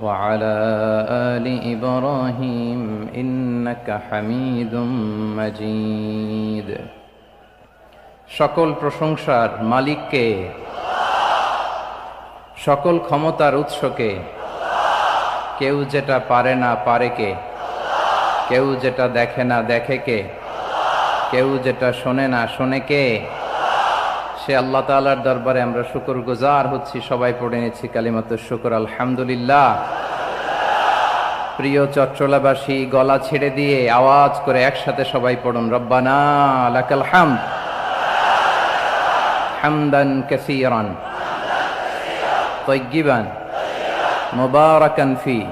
وعلى آل إبراهيم إنك حميد مجيد সকল প্রশংসার মালিককে সকল ক্ষমতার উৎসকে কেউ যেটা পারে না পারে কে কেউ যেটা দেখে না দেখে কে কেউ যেটা শোনে না শোনে কে সে আল্লাহ তাআলার দরবারে আমরা শুকর গুজার হচ্ছি সবাই পড়ে নিচ্ছি কালিমাত শুকর আলহামদুলিল্লাহ প্রিয় চট্টলাবাসী গলা ছেড়ে দিয়ে আওয়াজ করে একসাথে সবাই পড়ুন রব্বানা লাকাল হামদ হামদান কাসীরান طيبا مباركا فيه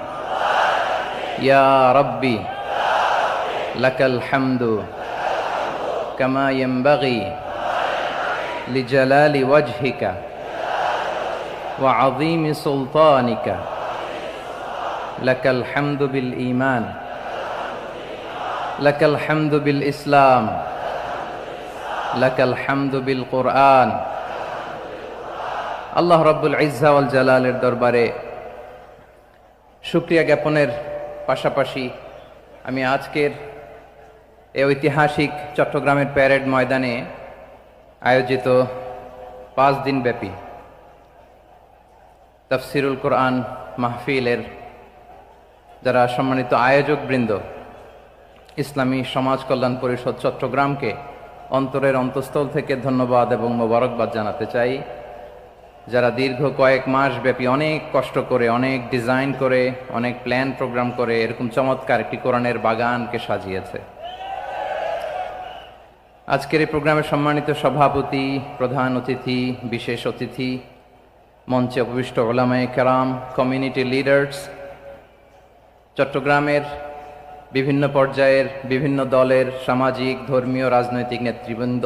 يا ربي لك الحمد كما ينبغي لجلال وجهك وعظيم سلطانك লাকাল হামদু ইমান লাকাল হামদু ইসলাম, লাকাল কোরআন। আল্লাহ রব্বুল ইজাওয়াল জালালের দরবারে সুক্রিয়া জ্ঞাপনের পাশাপাশি আমি আজকের এই ঐতিহাসিক চট্টগ্রামের প্যারেড ময়দানে আয়োজিত পাঁচ দিনব্যাপী তফসিরুল কোরআন মাহফিলের যারা সম্মানিত আয়োজক বৃন্দ, ইসলামী সমাজ কল্যাণ পরিষদ চট্টগ্রামকে অন্তরের অন্তঃস্থল থেকে ধন্যবাদ এবং মোবারকবাদ জানাতে চাই। যারা দীর্ঘ কয়েক মাস ব্যাপী অনেক কষ্ট করে, অনেক ডিজাইন করে, অনেক প্ল্যান প্রোগ্রাম করে এরকম চমৎকার একটি কোরআনের বাগানকে সাজিয়েছে। আজকের এই প্রোগ্রামের সম্মানিত সভাপতি, প্রধান অতিথি, বিশেষ অতিথি, মঞ্চে উপবিষ্ট ওলামায়ে কেরাম কমিউনিটি লিডার্স চট্টগ্রামের বিভিন্ন পর্যায়ের বিভিন্ন দলের সামাজিক, ধর্মীয়, রাজনৈতিক নেতৃবৃন্দ,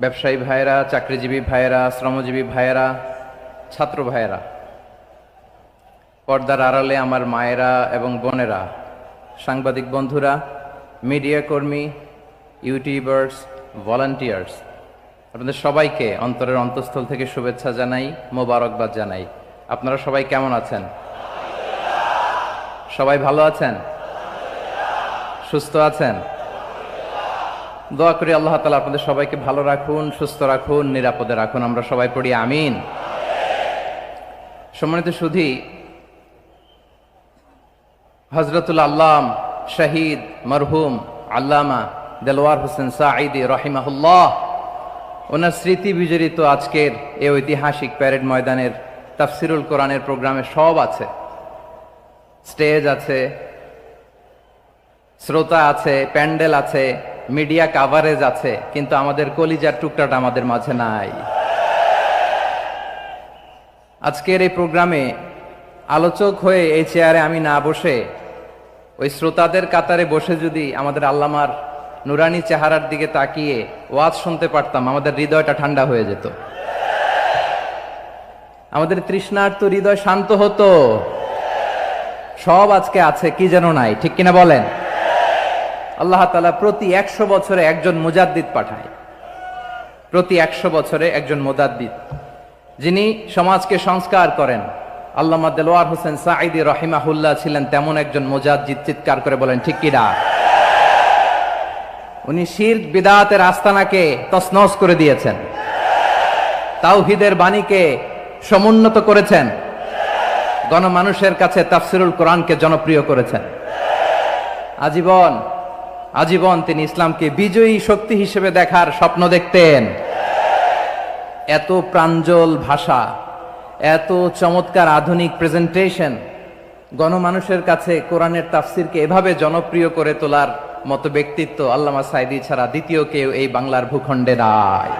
ব্যবসায়ী ভাইয়েরা, চাকরিজীবী ভাইয়েরা, শ্রমজীবী ভাইয়েরা, ছাত্র ভাইয়েরা, পর্দার আড়ালে আমার মায়েরা এবং বোনেরা, সাংবাদিক বন্ধুরা, মিডিয়া কর্মী, ইউটিউবার্স, ভলান্টিয়ার্স, আপনাদের সবাইকে অন্তরের অন্তঃস্থল থেকে শুভেচ্ছা জানাই, মোবারকবাদ জানাই। আপনারা সবাই কেমন আছেন? সবাই ভালো আছেন? সুস্থ আছেন? দোয়া করি আল্লাহ তালা আপনাদের সবাইকে ভালো রাখুন, সুস্থ রাখুন, নিরাপদে রাখুন। আমরা সবাই পড়ি আমিন। সম্মানিত সুধী হজরতুল আল্লাম শহীদ মরহুম আল্লামা দেলোয়ার হোসেন সাঈদি রহিমাহুল্লাহ, ওনার স্মৃতি বিজড়িত আজকের এই ঐতিহাসিক প্যারেড ময়দানের তাফসিরুল কোরআনের প্রোগ্রামে সব আছে। স্টেজ আছে, শ্রোতা আছে, প্যান্ডেল আছে, মিডিয়া কাভারেজ আছে, কিন্তু আমাদের কলিজার টুকরাটা আমাদের মাঝে নাই। আজকের এই প্রোগ্রামে আলোচক হয়ে এই চেয়ারে আমি না বসে, ওই শ্রোতাদের কাতারে বসে যদি আমাদের আল্লামার নুরানি চেহারার দিকে তাকিয়ে ওয়াজ শুনতে পারতাম, আমাদের হৃদয়টা ঠান্ডা হয়ে যেত। আমাদের তৃষ্ণার্ত হৃদয় শান্ত হতো। সব আজকে আছে, কি যেন নাই, ঠিক কিনা বলেন? আল্লাহ তালা প্রতি একশো বছরে একজন মুজাদ্দিদ পাঠায়। প্রতি একশো বছরে একজন মুজাদ্দিদ, যিনি সমাজকে সংস্কার করেন। আল্লামা দেলোয়ার হোসেন সাঈদি রহিমাহুল্লাহ ছিলেন তেমন একজন মুজাদ্দিদ, চিৎকার করে বলেন, ঠিক কিনা? উনি শির বিদাতের আস্তানাকে তসনস করে দিয়েছেন। তাওহিদের বাণীকে সমুন্নত করেছেন। গণমানুষের কাছে তাফসিরুল কোরআনকে জনপ্রিয় করেছেন। আজীবন আজীবন তিনি ইসলামকে বিজয়ী শক্তি হিসেবে দেখার স্বপ্ন দেখতেন। এত প্রাঞ্জল ভাষা, এত চমৎকার আধুনিক প্রেজেন্টেশন গণমানুষের কাছে কোরআনের তাফসিরকে এভাবে জনপ্রিয় করে তোলার মতো ব্যক্তিত্ব আল্লামা সাইদি ছাড়া দ্বিতীয় কেউ এই বাংলার ভূখণ্ডে নাই।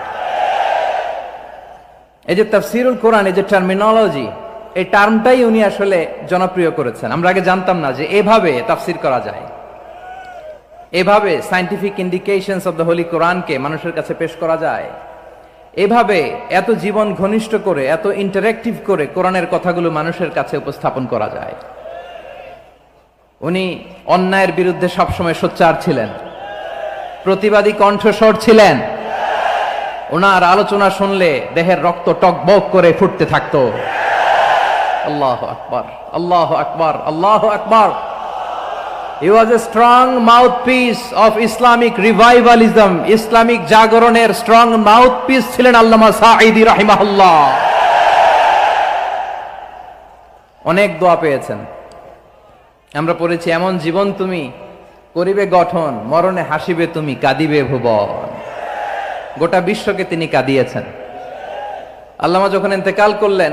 এই যে তাফসিরুল কোরআন, এই যে টার্মিনোলজি এই টার্মটাই উনি আসলে জনপ্রিয় করেছেন। আমরা আগে জানতাম না যে এভাবে তাফসির করা যায়। এভাবে scientific indications of the holy কোরআনকে মানুষের কাছে পেশ করা যায়। এভাবে এত জীবন ঘনিষ্ঠ করে, এত ইন্টারেক্টিভ করে কোরআনের কথাগুলো মানুষের কাছে উপস্থাপন করা যায়। উনি অন্যায়ের বিরুদ্ধে সবসময় সোচ্চার ছিলেন। প্রতিবাদী কণ্ঠস্বর ছিলেন। ওনার আলোচনা শুনলে দেহের রক্ত টকবক করে ফুটতে থাকতো। আল্লাহ আকবার আল্লাহ আকবার আল্লাহ আকবার। He was a strong mouthpiece of Islamic revivalism, Islamic জাগরণের স্ট্রং মাউথপিস ছিলেন আল্লামা সাঈদি রাহিমাহুল্লাহ। অনেক দোয়া পেয়েছেন। আমরা পড়েছি এমন জীবন তুমি করিবে গঠন মরণে হাসিবে তুমি কাঁদিবে ভুবন। গোটা বিশ্বকে তিনি কাঁদিয়েছেন। আল্লামা যখন ইন্তেকাল করলেন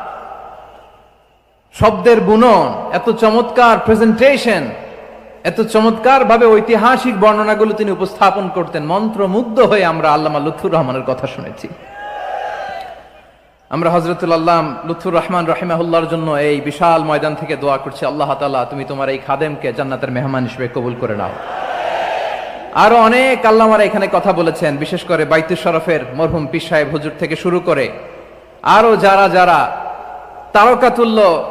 শব্দের বুনন, এত চমৎকার প্রেজেন্টেশন এত চমৎকার ভাবে ঐতিহাসিক বর্ণনাগুলো তিনি উপস্থাপন করতেন। মন্ত্রমুগ্ধ হয়ে আমরা আল্লামা লুৎফুর রহমানের কথা শুনেছি। আমরা হজরতুল আল্লাহ লুৎফুর রহমান রাহিমাহুল্লাহর জন্য এই বিশাল ময়দান থেকে দোয়া করছি, আল্লাহ তাআলা তুমি তোমার এই খাদেমকে জান্নাতের মেহমান হিসেবে কবুল করে নাও। আরও অনেক আল্লামারা এখানে কথা বলেছেন, বিশেষ করে বাইতুল শরফের মরহুম পীর সাহেব হুজুর থেকে শুরু করে আরও যারা যারা তারকাতুল্য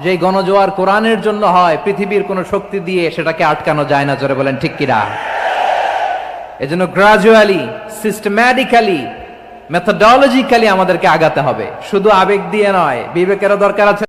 যেই গণজোয়ার কোরআনের জন্য হয়, পৃথিবীর কোনো শক্তি দিয়ে সেটাকে আটকানো যায় না, জোরে বলেন, ঠিক কিনা? জন্য গ্রাজুয়ালি সিস্টেম্যাটিক্যালি মেথোডলজিক্যালি আমাদেরকে আগাতে হবে। শুধু আবেগ দিয়ে নয়, বিবেকেরও দরকার আছে।